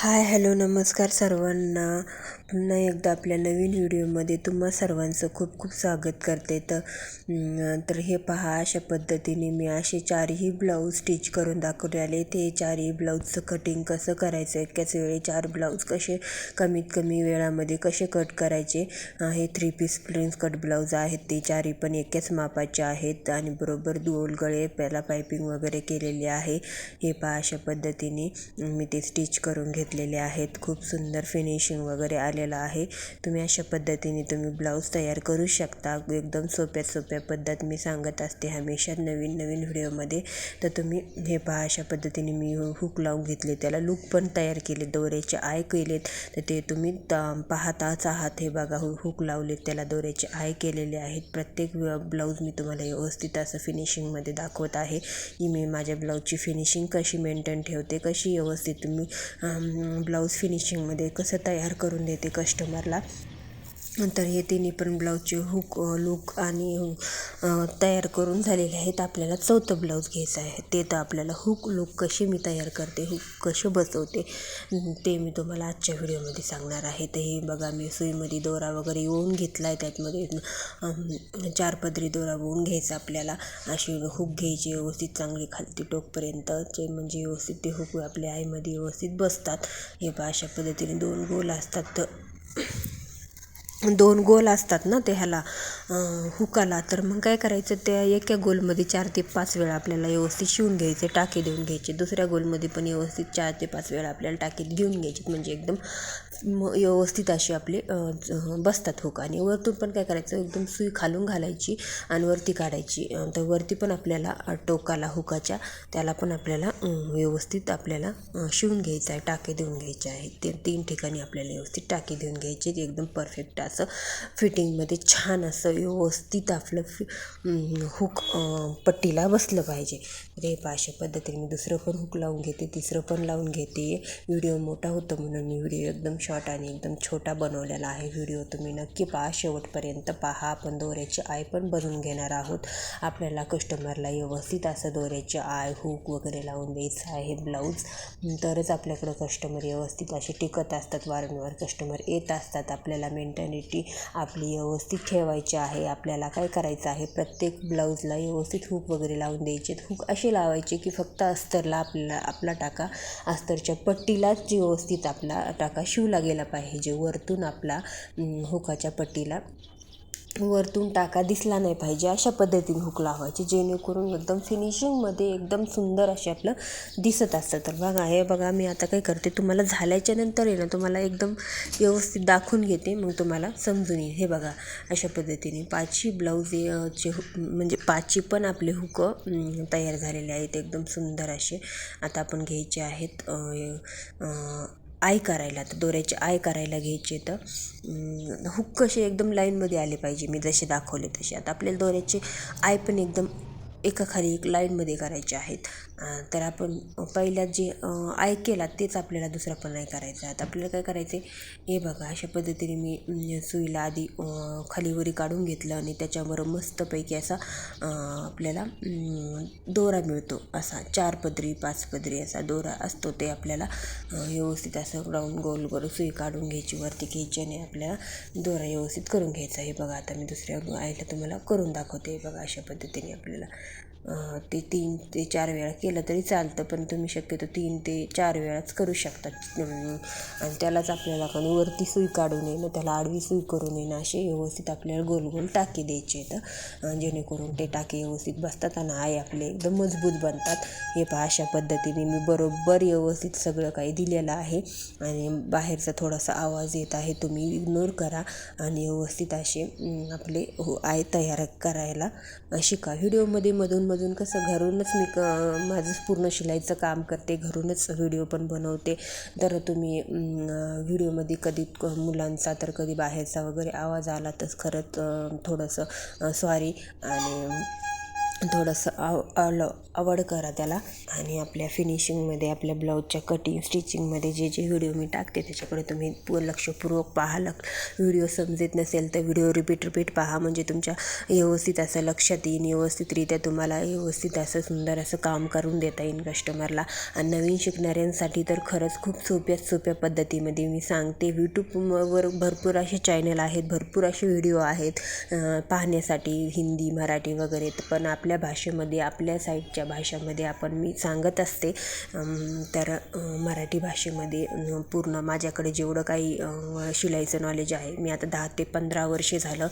Hi hello नमस्कार सर्वांना. पुन्हा एकदा आपल्या नवीन व्हिडिओमध्ये तुम्हा सर्वांचं खूप खूप स्वागत करते. तर तर हे पहा अशा पद्धतीने मी असे चारही ब्लाऊज स्टिच करून दाखवले आले ते चारही ब्लाऊजचं कटिंग कसं करायचं एकाच वेळी चार ब्लाऊज कसे कमीत कमी वेळामध्ये कसे कट करायचे? हे three piece prince cut blouse आहेत ते चारही पण एकाच मापाचे आहेत आणि बरोबर दोन गळे पहिला पायपिंग वगैरे केलेली आहे. हे पहा अशा पद्धतीने मी ते स्टिच करून घेतलेले आहेत. खूप सुंदर फिनिशिंग वगैरे आले आलेलं आहे. तुम्ही अशा पद्धतीने तुम्ही ब्लाऊज तयार करू शकता. एकदम सोप्या सोप्या पद्धत मी सांगत असते हमेशा नवीन नवीन व्हिडिओमध्ये. तर तुम्ही हे पहा अशा पद्धतीने मी हुक लावून घेतले. त्याला लूक पण तयार केले दोऱ्याचे आय केलेत. तर ते तुम्ही पाहताच आहात. हे बघा हो, हुक लावलेत. त्याला दोऱ्याचे आय केलेले आहेत. प्रत्येक ब्लाऊज मी तुम्हाला व्यवस्थित असं फिनिशिंगमध्ये दाखवत आहे. की मी माझ्या ब्लाऊजची फिनिशिंग कशी मेंटेन ठेवते कशी व्यवस्थित तुम्ही ब्लाऊज फिनिशिंगमध्ये कसं तयार करून देते कस्टमरला तर हे तिन्ही पण ब्लाऊजचे हुक लूक आणि तयार करून झालेले आहेत. आपल्याला चौथं ब्लाऊज घ्यायचं आहे. ते तर आपल्याला हुक लूक कसे मी तयार करते हुक कसे बसवते ते मी तुम्हाला आजच्या व्हिडिओमध्ये सांगणार आहे. तर हे बघा मी सुईमध्ये दोरा वगैरे येऊन घेतला आहे त्यातमध्ये चार पदरी दोरा होऊन घ्यायचा आपल्याला. अशी हुक घ्यायची व्यवस्थित चांगली खालती टोकपर्यंत. जे म्हणजे व्यवस्थित ते हुक आपल्या आईमध्ये व्यवस्थित बसतात. हे अशा पद्धतीने दोन गोल असतात. तर दोन गोल असतात ना ते ह्याला हुकाला. तर मग काय करायचं त्या एका गोलमध्ये चार ते पाच वेळा आपल्याला व्यवस्थित शिवून घ्यायचे टाके देऊन घ्यायचे. दुसऱ्या गोलमध्ये पण व्यवस्थित चार ते पाच वेळा आपल्याला टाके घेऊन घ्यायचे म्हणजे एकदम व्यवस्थित असे आपले बसतात हुक. आणि वरतून पण काय करायचं एकदम सुई खालून घालायची आणि वरती काढायची. तर वरती पण आपल्याला टोकाला हुकाच्या त्याला पण आपल्याला व्यवस्थित आपल्याला शिवून घ्यायचं आहे टाके देऊन घ्यायचे आहे ते तीन ठिकाणी आपल्याला व्यवस्थित टाके देऊन घ्यायचे एकदम परफेक्ट असं फिटिंगमध्ये छान असं व्यवस्थित आपलं फि हुक पट्टीला बसलं पाहिजे. रे अशा पद्धतीने मी दुसरं पण हुक लावून घेते तिसरं पण लावून घेते. व्हिडिओ मोठा होतो म्हणून मी व्हिडिओ एकदम शॉर्ट आणि एकदम छोटा बनवलेला आहे व्हिडिओ तुम्ही नक्की पहा शेवटपर्यंत पहा. आपण दोऱ्याची आय पण बनवून घेणार आहोत. आपल्याला कस्टमरला व्यवस्थित असं दोऱ्याचे आय हुक वगैरे लावून द्यायचं आहे ब्लाऊज तरच आपल्याकडं कस्टमर व्यवस्थित असे टिकत असतात. वारंवार कस्टमर येत असतात. आपल्याला मेंटॅलिटी आपली व्यवस्थित ठेवायची आहे. आपल्याला काय करायचं आहे? प्रत्येक ब्लाऊजला व्यवस्थित हुक वगैरे लावून द्यायचे. हुक असे लावायचे की फक्त अस्तरला आपल्याला आपला टाका. अस्तरच्या पट्टीलाच व्यवस्थित आपला टाका. शिवला गेला पाहिजे. वरतून आपला हुकाच्या पट्टीला वरतून टाका दिसला नाही पाहिजे. अशा पद्धतीने हुक लावायचे जेणेकरून एकदम फिनिशिंगमध्ये एकदम सुंदर असे आपलं दिसत असतं. तर बघा हे बघा मी आता काय करते तुम्हाला झाल्याच्यानंतर आहे ना तुम्हाला एकदम व्यवस्थित दाखवून घेते मग तुम्हाला समजून येईल. हे बघा अशा पद्धतीने पाचही ब्लाऊज चे म्हणजे पाचही पण आपले हुक तयार झालेले आहेत. एकदम सुंदर असे. आता आपण घ्यायचे आहेत आय करायला तर दोऱ्याचे आय करायला घ्यायचे. तर हुक कसे एकदम लाईनमध्ये आले पाहिजे. मी जसे दाखवले तसे. आता आपल्याला दोऱ्याचे आय पण एकदम एकाखाली एक लाईनमध्ये करायचे आहेत. तर आपण पहिल्यात जे ऐकेला केला तेच आपल्याला दुसरा पण नाही करायचं. आता आपल्याला काय करायचं आहे हे बघा अशा पद्धतीने मी म्हणजे सुईला आधी खालीवरी काढून घेतलं आणि त्याच्यावर मस्तपैकी असा आपल्याला दोरा मिळतो. असा चार पदरी पाच पदरी असा दोरा असतो ते आपल्याला व्यवस्थित असं राऊंड गोल करून सुई काढून घ्यायची वरती घ्यायची आणि आपल्याला दोरा व्यवस्थित करून घ्यायचा. हे बघा आता मी दुसऱ्या आईला तुम्हाला करून दाखवते. बघा अशा पद्धतीने आपल्याला ते तीन ते चार वेळा केलं तरी चालतं पण तुम्ही शक्यतो तीन ते चार वेळाच करू शकता. आणि त्यालाच आपल्याला कारण वरती सुई काढून येणं त्याला आडवी सुई करू येणं असे व्यवस्थित आपल्याला गोल गोल टाके द्यायचे आहेत. जेणेकरून ते टाके व्यवस्थित बसतात आणि आय आपले एकदम मजबूत बनतात. हे पहा अशा पद्धतीने मी बरोबर व्यवस्थित सगळं काही दिलेलं आहे. आणि बाहेरचा थोडासा आवाज येत आहे तुम्ही इग्नोर करा. आणि व्यवस्थित असे आपले हो आय तयार करायला. शिका व्हिडिओमध्ये मधून मधून कसं घरूनच मी क माझं पूर्ण शिलाईचं काम करते घरूनच व्हिडिओ पण बनवते. तर तुम्ही व्हिडिओमध्ये कधी मुलांचा तर कधी बाहेरचा वगैरे आवाज आला तर खरंच थोडंसं सॉरी आणि थोडंसं आव आलं आवड करा त्याला. आणि आपल्या फिनिशिंगमध्ये आपल्या ब्लाऊजच्या कटिंग स्टिचिंगमध्ये जे जे व्हिडिओ मी टाकते त्याच्याकडे तुम्ही पू लक्षपूर्वक पाहा. लक्ष व्हिडिओ समजत नसेल तर व्हिडिओ रिपीट रिपीट पहा. म्हणजे तुमच्या व्यवस्थित असं लक्षात येईन. व्यवस्थितरित्या तुम्हाला व्यवस्थित असं सुंदर असं काम करून देता येईल कस्टमरला आणि नवीन शिकणाऱ्यांसाठी तर खरंच खूप सोप्या सोप्या पद्धतीमध्ये मी सांगते. यूट्यूबवर भरपूर असे चॅनल आहेत. भरपूर असे व्हिडिओ आहेत पाहण्यासाठी हिंदी मराठी वगैरे. पण आपल्या आपल्या भाषेमध्ये आपल्या साईडच्या भाषेमध्ये आपण मी सांगत असते. तर मराठी भाषेमध्ये पूर्ण माझ्याकडे जेवढं काही शिलाईचं नॉलेज आहे मी आता दहा ते पंधरा वर्षे झालं.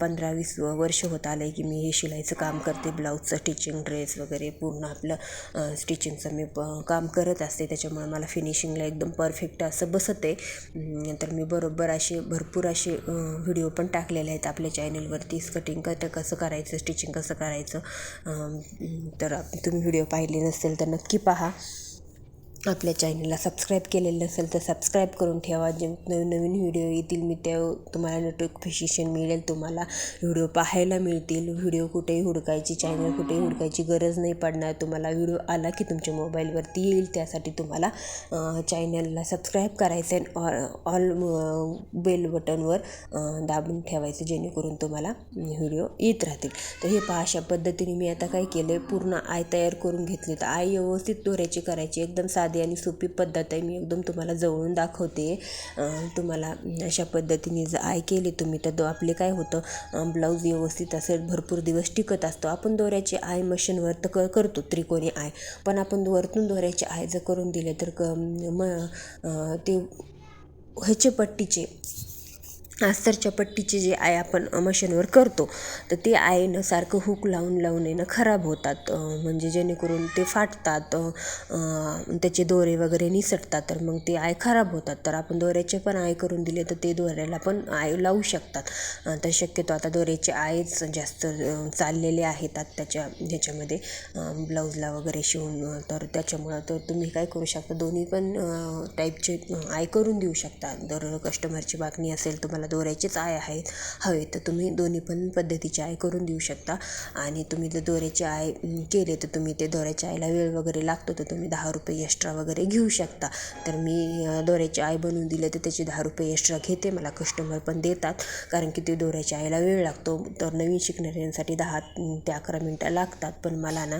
पंधरा वीस वर्ष होत आलं आहे की मी हे शिलाईचं काम करते. ब्लाऊजचं स्टिचिंग ड्रेस वगैरे पूर्ण आपलं स्टिचिंगचं मी प काम करत असते. त्याच्यामुळे मला फिनिशिंगला एकदम परफेक्ट असं बसत आहे तर मी बरोबर असे भरपूर असे व्हिडिओ पण टाकलेले आहेत आपल्या चॅनलवरती कटिंग कसं कसं करायचं स्टिचिंग कसं करायचं तर तुम्ही व्हिडिओ पाहिले नसेल तर नक्की पहा. आपल्या चॅनलला सबस्क्राईब केलेलं नसेल तर सबस्क्राईब करून ठेवा. जे नवीन नवीन व्हिडिओ येतील मी त्या तुम्हाला नोटिफिकेशन मिळेल तुम्हाला व्हिडिओ पाहायला मिळतील. व्हिडिओ कुठेही हुडकायची चॅनल कुठेही हुडकायची गरज नाही पडणार. तुम्हाला व्हिडिओ आला की तुमच्या मोबाईलवरती येईल. त्यासाठी तुम्हाला चॅनलला सबस्क्राईब करायचं आहे ऑल बेल बटनवर दाबून ठेवायचं जेणेकरून तुम्हाला व्हिडिओ येत राहतील. तर हे पहा अशा पद्धतीने मी आता काय केलं आहे पूर्ण आय तयार करून घेतली तर आय व्यवस्थित दोऱ्याची करायची एकदम साधी साधी आणि सोपी पद्धत आहे. मी एकदम तुम्हाला जवळून दाखवते. तुम्हाला अशा पद्धतीने जर आय केले तुम्ही तर आपले काय होतं ब्लाऊज व्यवस्थित असेल भरपूर दिवस टिकत असतो. आपण दोऱ्याची आय मशीनवर तर क करतो त्रिकोणी आय पण आपण वरतून दोऱ्याचे आय जर करून दिले तर क म ते ह्याचे पट्टीचे अस्तरच्या पट्टीचे जे आय आपण मशीनवर करतो तर ते आयनं सारखं हुक लावून लावून येणं खराब होतात. म्हणजे जेणेकरून ते फाटतात त्याचे दोरे वगैरे निसटतात तर मग ते आय खराब होतात. तर आपण दोऱ्याचे पण आय करून दिले तर ते दोऱ्याला पण आय लावू शकतात. तर शक्यतो आता दोऱ्याचे आयच जास्त चाललेले आहेत त्याच्या ह्याच्यामध्ये ब्लाऊजला वगैरे शिवून तर त्याच्यामुळं तर तुम्ही काय करू शकता दोन्ही पण टाईपचे आय करून देऊ शकता. जर कस्टमरची बातमी असेल तुम्हाला दोऱ्याचेच आय आहेत. हवे तर तुम्ही दोन्ही पण पद्धतीचे आय करून देऊ शकता. आणि तुम्ही जर दोऱ्याचे आय केले तर तुम्ही ते दोऱ्याच्या आयला वेळ वगैरे लागतो तर तुम्ही दहा रुपये एक्स्ट्रा वगैरे घेऊ शकता. तर मी दोऱ्याचे आय बनवून दिले तर त्याचे दहा रुपये एक्स्ट्रा घेते. मला कस्टमर पण देतात. कारण की ते दोऱ्याच्या आयला वेळ लागतो. तर नवीन शिकणाऱ्यांसाठी दहा ते अकरा मिनटं लागतात. पण मला ना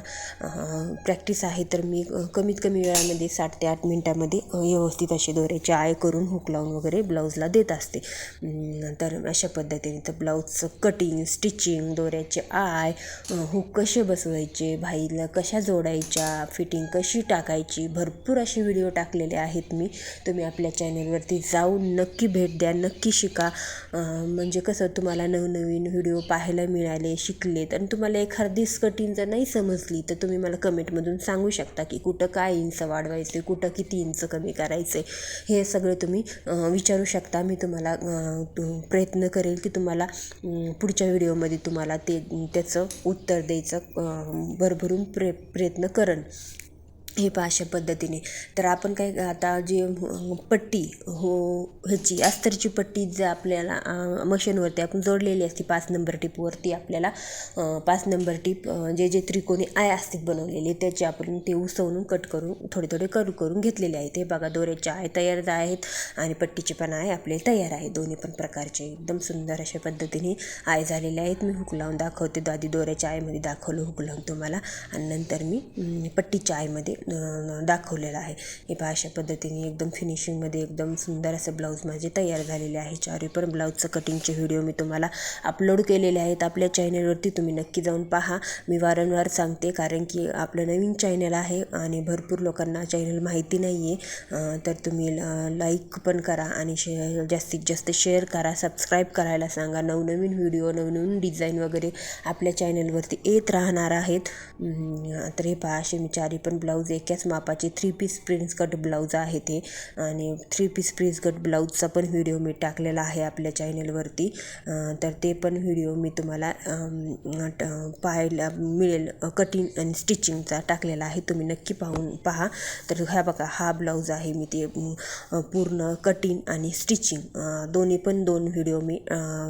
प्रॅक्टिस आहे तर मी कमीत कमी वेळामध्ये साठ ते आठ मिनटामध्ये व्यवस्थित असे दोऱ्याचे आय करून हुक लावून वगैरे ब्लाऊजला देत असते. तर अशा पद्धतीने तर ब्लाऊजचं कटिंग स्टिचिंग दोऱ्याचे आय हुक कसे बसवायचे भाईला कशा जोडायच्या फिटिंग कशी टाकायची भरपूर असे व्हिडिओ टाकलेले आहेत मी. तुम्ही आपल्या चॅनलवरती जाऊन नक्की भेट द्या नक्की शिका. म्हणजे कसं तुम्हाला नवनवीन व्हिडिओ पाहायला मिळाले शिकलेत आणि तुम्हाला एखादीच कटिंग जर नाही समजली तर तुम्ही मला कमेंटमधून सांगू शकता की कुठं काय इंच वाढवायचं कुठं किती इंच कमी करायचं. हे सगळं तुम्ही विचारू शकता. मी तुम्हाला प्रयत्न करेल की तुम्हाला पुढच्या व्हिडिओमध्ये तुम्हाला ते त्याचं उत्तर द्यायचं भरभरून प्रे प्रयत्न करेन हे पहा अशा पद्धतीने. तर आपण काय आता जे पट्टी हो ह्याची अस्तरची पट्टी जे आपल्याला मशीनवरती आपण जोडलेली असते पाच नंबर टिपवरती आपल्याला पाच नंबर टीप जे जे त्रिकोणी आय असते बनवलेले त्याचे आपण ते उसवून कट करून थोडे थोडे करू करून घेतलेले आहेत. हे बघा दोऱ्याचे आय तयार आहेत आणि पट्टीचे पण आय आपले तयार आहे दोन्ही पण प्रकारचे एकदम सुंदर अशा पद्धतीने आय झालेले आहेत. मी हुक लावून दाखवते. आधी दोऱ्याच्या आयमध्ये दाखवलं हुक लावून तुम्हाला. आणि नंतर मी पट्टीच्या आयमध्ये दाखवलेलं आहे. हे पहा अशा पद्धतीने एकदम फिनिशिंगमध्ये एकदम सुंदर असं ब्लाऊज माझे तयार झालेले आहे. चारही पण ब्लाऊजचं कटिंगचे व्हिडिओ मी तुम्हाला अपलोड केलेले आहेत. आपल्या चॅनलवरती तुम्ही नक्की जाऊन पहा. मी वारंवार सांगते कारण की आपलं नवीन चॅनल आहे आणि भरपूर लोकांना चॅनल माहिती नाही आहे तर तुम्ही लाईक पण करा आणि शे जास्तीत जास्त शेअर करा. सबस्क्राईब करायला सांगा. नवनवीन व्हिडिओ नवनवीन डिझाईन वगैरे आपल्या चॅनलवरती येत राहणार आहेत. तर हे पहा असे मी चारी पण ब्लाऊज एकाच मापाचे three piece prince cut blouse आहे ते. आणि थ्री पीस प्रिन्स कट ब्लाऊजचा पण व्हिडिओ मी टाकलेला आहे आपल्या चॅनलवरती तर ते पण व्हिडिओ मी तुम्हाला पाहायला मिळेल. कटिंग आणि स्टिचिंगचा टाकलेला आहे. तुम्ही नक्की पाहून पहा. तर ह्या बघा हा ब्लाऊज आहे मी ते पूर्ण कटिंग आणि स्टिचिंग दोन्ही पण दोन व्हिडिओ मी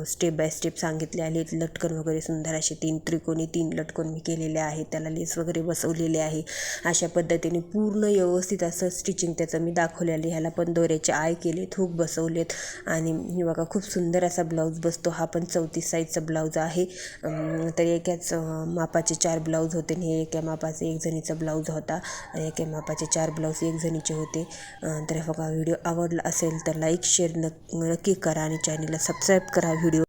स्टेप बाय स्टेप सांगितले आहेत. लटकन वगैरे सुंदर असे तीन त्रिकोणी तीन लटकन मी केलेले आहे. त्याला लेस वगैरे बसवलेले आहे. अशा पद्धती पद्धतीने पूर्ण व्यवस्थित असं स्टिचिंग त्याचं मी दाखवलेलं ह्याला पण दोऱ्याचे आय केलेत थूक बसवलेत. आणि हे बघा खूप सुंदर असा ब्लाऊज बसतो. हा पण चौतीस साईजचा ब्लाऊज आहे. तर एकाच मापाचे चार ब्लाऊज होते आणि हे एका मापाचे एक जणीचा ब्लाऊज होता आणि एका मापाचे चार ब्लाऊज एक जणीचे होते. तर बघा व्हिडिओ आवडला असेल तर लाईक शेअर नक्की करा आणि चॅनलला सबस्क्राईब करा. व्हिडिओ